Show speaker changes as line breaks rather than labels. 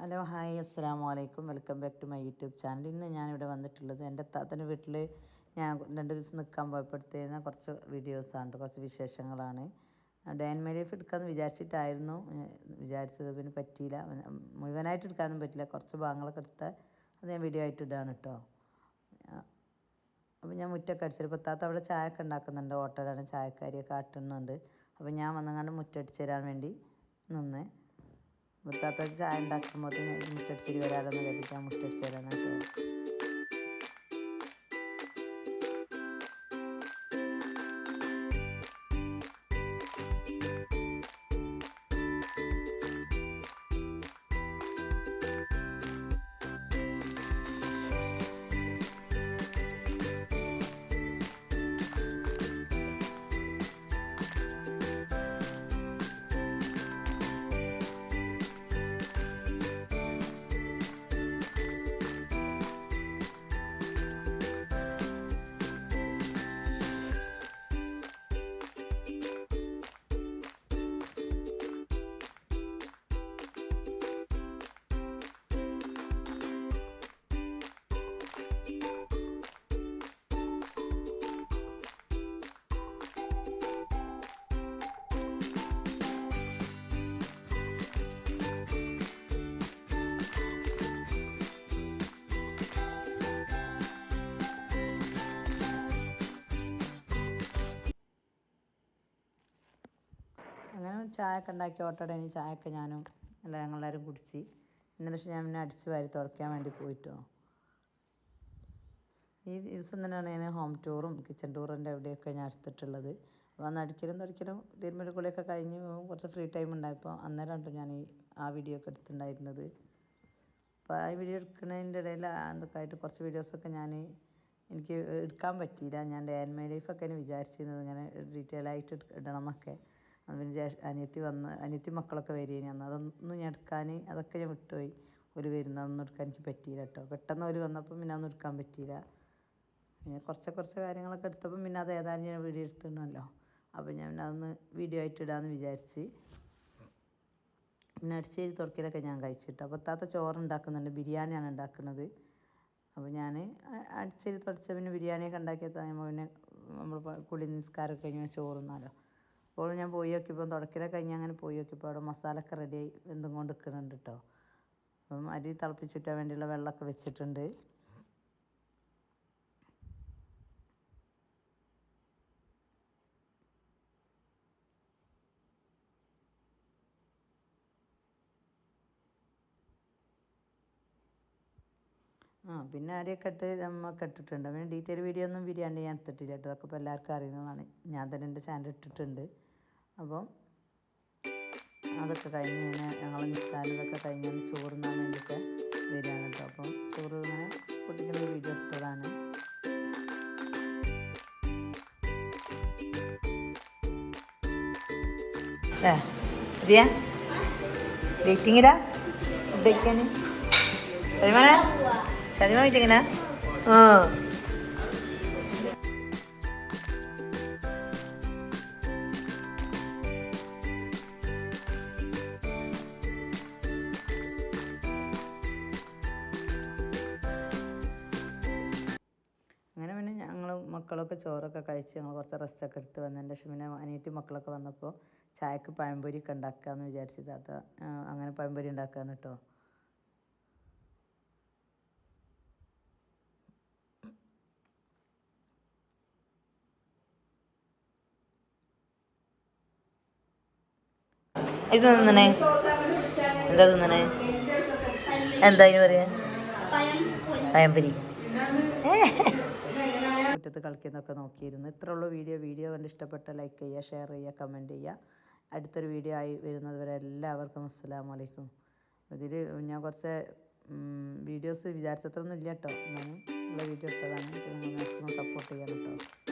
Hello hi അസ്സാം വലൈക്കും welcome back to my YouTube channel. ഇന്ന് ഞാനിവിടെ വന്നിട്ടുള്ളത് എന്റെ താത്തന്റെ വീട്ടിൽ ഞാൻ രണ്ട് ദിവസം നിൽക്കാൻ പോയപ്പോഴത്തേന് കുറച്ച് വീഡിയോസാണ് കുറച്ച് വിശേഷങ്ങളാണ്. ഡേ ആൻഡ് മൈ ലൈഫ് എടുക്കാമെന്ന് വിചാരിച്ചിട്ടായിരുന്നു. വിചാരിച്ചത് പിന്നെ പറ്റിയില്ല. മുഴുവനായിട്ട് എടുക്കാനും പറ്റില്ല കുറച്ച് ഭാഗങ്ങളൊക്കെ എടുത്ത അത് ഞാൻ വീഡിയോ ആയിട്ട് ഇടാണ് കേട്ടോ അപ്പോൾ ഞാൻ മുറ്റൊക്കെ അടിച്ചു പത്താത്ത അവിടെ ചായ ഒക്കെ ഉണ്ടാക്കുന്നുണ്ട്. ഓട്ടോയിലാണ് ചായക്കാരിയൊക്കെ ആട്ടുന്നുണ്ട്. അപ്പോൾ ഞാൻ വന്നങ്ങാണ്ട് മുറ്റടിച്ചു തരാൻ വേണ്ടി നിന്ന്. മുത്താത്ത ചായ ഉണ്ടാക്കുമ്പോൾ മുട്ടടിച്ചിരി വരാമെന്ന് കരുതിയിട്ട് ഞാൻ മുറ്റടിച്ച് തരാൻ അങ്ങനെ ചായ ഒക്കെ ഉണ്ടാക്കി ഓട്ടോടെ ഇനി ഒക്കെ ഞാനും അല്ല ഞങ്ങളെല്ലാവരും കുടിച്ച് ഇന്നലെ പക്ഷേ ഞാൻ പിന്നെ അടിച്ച് വാരി തുറക്കാൻ വേണ്ടി പോയിട്ടോ. ഈ ദിവസം തന്നെയാണ് ഞാൻ ഹോം ടൂറും കിച്ചൺ ടൂറിന്റെ അവിടെയൊക്കെ ഞാൻ എടുത്തിട്ടുള്ളത്. അപ്പോൾ അന്ന് അടിക്കലും തുടക്കലും തിരുമ്മലും കൂടെയൊക്കെ കഴിഞ്ഞ് കുറച്ച് ഫ്രീ ടൈം ഉണ്ടായപ്പോൾ അന്നേരം കേട്ടോ ഞാൻ ഈ ആ വീഡിയോ ഒക്കെ എടുത്തിട്ടുണ്ടായിരുന്നത്. അപ്പോൾ ആ വീഡിയോ എടുക്കുന്നതിന്റെ ഇടയിൽ എന്തൊക്കെ ആയിട്ട് കുറച്ച് വീഡിയോസൊക്കെ ഞാൻ എനിക്ക് എടുക്കാൻ പറ്റിയില്ല. ഞാൻ ഡേ ആൻഡ് മൈ ലൈഫൊക്കെ വിചാരിച്ചിരുന്നത് ഇങ്ങനെ ഡീറ്റെയിൽ ആയിട്ട് ഇടണം എന്നൊക്കെ. അത് പിന്നെ ജേഷ് അനിയത്തി വന്ന് അനിയത്തി മക്കളൊക്കെ വരികയാണ്. അന്ന് അതൊന്നും ഞാൻ എടുക്കാൻ അതൊക്കെ ഞാൻ വിട്ടുപോയി. ഒരു വരുന്നതൊന്നും എടുക്കാൻ എനിക്ക് പറ്റിയില്ല കേട്ടോ. പെട്ടെന്ന് ഒരു വന്നപ്പോൾ പിന്നെ അതൊന്നും എടുക്കാൻ പറ്റിയില്ല. പിന്നെ കുറച്ച് കുറച്ച് കാര്യങ്ങളൊക്കെ എടുത്തപ്പോൾ പിന്നെ അത് ഏതായാലും ഞാൻ വീഡിയോ എടുത്തിടണമല്ലോ. അപ്പോൾ ഞാൻ പിന്നെ അതൊന്ന് വീഡിയോ ആയിട്ട് ഇടാമെന്ന് വിചാരിച്ച്. പിന്നെ അടിച്ചേരി തുറക്കലൊക്കെ ഞാൻ കഴിച്ചിട്ട് അപ്പോൾ താത്ത ചോറ് ഉണ്ടാക്കുന്നുണ്ട്. ബിരിയാണിയാണ് ഉണ്ടാക്കുന്നത്. അപ്പോൾ ഞാൻ അടിച്ചേരി തുടച്ച പിന്നെ ബിരിയാണിയൊക്കെ ഉണ്ടാക്കിയ നമ്മൾ പിന്നെ നമ്മൾ കുളി നിസ്കാരമൊക്കെ കഴിഞ്ഞ് ചോറുന്നാലോ അപ്പോൾ ഞാൻ പോയി നോക്കിയപ്പോൾ തുടക്കിലെ കഴിഞ്ഞ് അങ്ങനെ പോയി നോക്കിയപ്പോൾ അവിടെ മസാലയൊക്കെ റെഡിയായി വെന്തും കൊണ്ട് നിൽക്കുന്നുണ്ട് കേട്ടോ അപ്പം അരി തിളപ്പിച്ചിട്ടാൻ വേണ്ടിയുള്ള വെള്ളമൊക്കെ വെച്ചിട്ടുണ്ട്. ആ പിന്നെ അരിയൊക്കെ ഇട്ട് നമ്മൊക്കെ ഇട്ടിട്ടുണ്ട്? പിന്നെ ഡീറ്റെയിൽ വീഡിയോ ഒന്നും ബിരിയാണി ഞാൻ എടുത്തിട്ടില്ല കേട്ടോ. അതൊക്കെ ഇപ്പോൾ എല്ലാവർക്കും അറിയുന്നതാണ്. ഞാൻ തന്നെ എന്റെ ചാനൽ ഇട്ടിട്ടുണ്ട്. അപ്പം അതൊക്കെ കഴിഞ്ഞ് കഴിഞ്ഞാൽ ഞങ്ങൾ നിസ്കാരം ഇതൊക്കെ കഴിഞ്ഞ് ചോറുന്നാൻ വേണ്ടിയിട്ട് വരികയാണ് കേട്ടോ. അപ്പം ചോറ് ഇങ്ങനെ പൊട്ടിക്കുന്ന വീഡിയോ എടുത്തതാണ്. വെയിറ്റിങ്ങിലാ ഫുഡ് കഴിക്കാൻ ഷതിമ വെയിറ്റിങ്ങിനാ ആ. അങ്ങനെ പിന്നെ ഞങ്ങൾ മക്കളൊക്കെ ചോറൊക്കെ കഴിച്ച് ഞങ്ങൾ കുറച്ച് റെസ്റ്റൊക്കെ എടുത്ത് വന്നതിന്റെ ശേഷം പിന്നെ അനിയത്തി മക്കളൊക്കെ വന്നപ്പോൾ ചായക്ക് പഴംപൊരി ഒക്കെ ഉണ്ടാക്കാമെന്ന് വിചാരിച്ചത്. അത് അങ്ങനെ പഴംപൊരി ഉണ്ടാക്കുകയാണ് കേട്ടോ. ഇത് തിന്നണേ? എന്താ തിന്നണേ? എന്താ അതിന് പറയാ? പഴംപൊരി. മുറ്റത്ത് കളിക്കുന്നൊക്കെ നോക്കിയിരുന്നു. ഉള്ളൂ വീഡിയോ. വീഡിയോ കണ്ട് ഇഷ്ടപ്പെട്ട ലൈക്ക് ചെയ്യുക ഷെയർ ചെയ്യുക കമന്റ് ചെയ്യുക. അടുത്തൊരു വീഡിയോ ആയി വരുന്നതുവരെ എല്ലാവർക്കും അസ്സാം വലൈക്കും ഇതിൽ ഞാൻ കുറച്ച് വീഡിയോസ് വിചാരിച്ചത്രയൊന്നും ഇല്ല കേട്ടോ. ഞാൻ ഉള്ള വീഡിയോ ഇട്ടതാണ്. സപ്പോർട്ട് നിങ്ങൾ മാക്സിമം